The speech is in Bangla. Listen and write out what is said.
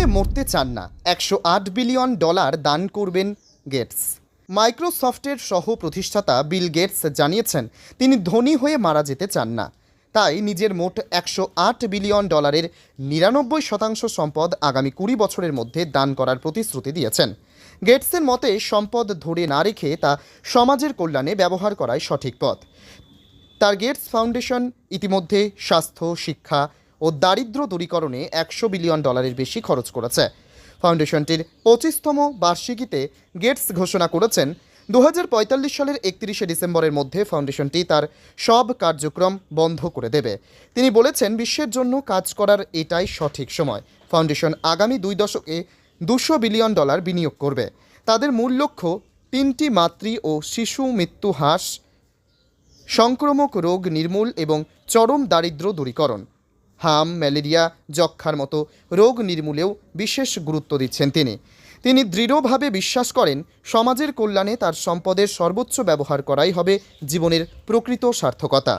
হয়ে মরতে চান না। একশো আট বিলিয়ন ডলার দান করবেন গেটস। মাইক্রোসফটের সহ প্রতিষ্ঠাতা বিল গেটস জানিয়েছেন, তিনি ধনী হয়ে মারা যেতে চান না। তাই নিজের মোট একশো আট বিলিয়ন ডলারের নিরানব্বই শতাংশ সম্পদ আগামী কুড়ি বছরের মধ্যে দান করার প্রতিশ্রুতি দিয়েছেন। গেটসের মতে, সম্পদ ধরে না রেখে তা সমাজের কল্যাণে ব্যবহার করাই সঠিক পথ। তার গেটস ফাউন্ডেশন ইতিমধ্যে স্বাস্থ্য, শিক্ষা ও দারিদ্র্য দূরীকরণে একশো বিলিয়ন ডলারের বেশি খরচ করেছে। ফাউন্ডেশনটির পঁচিশতম বার্ষিকীতে গেটস ঘোষণা করেছেন দু হাজার পঁয়তাল্লিশ সালের একত্রিশে ডিসেম্বরের মধ্যে ফাউন্ডেশনটি তার সব কার্যক্রম বন্ধ করে দেবে। তিনি বলেছেন, বিশ্বের জন্য কাজ করার এটাই সঠিক সময়। ফাউন্ডেশন আগামী দুই দশকে দুশো বিলিয়ন ডলার বিনিয়োগ করবে। তাদের মূল লক্ষ্য তিনটি মাতৃ ও শিশু মৃত্যু হ্রাস, সংক্রমক রোগ নির্মূল এবং চরম দারিদ্র্য দূরীকরণ। হাম, ম্যালেরিয়া যক্ষার মতো রোগ নির্মূলেও বিশেষ গুরুত্ব দিচ্ছেন তিনি। তিনি দৃঢ়ভাবে বিশ্বাস করেন, সমাজের কল্যাণে তার সম্পদের সর্বোচ্চ ব্যবহার করাই হবে জীবনের প্রকৃত সার্থকতা।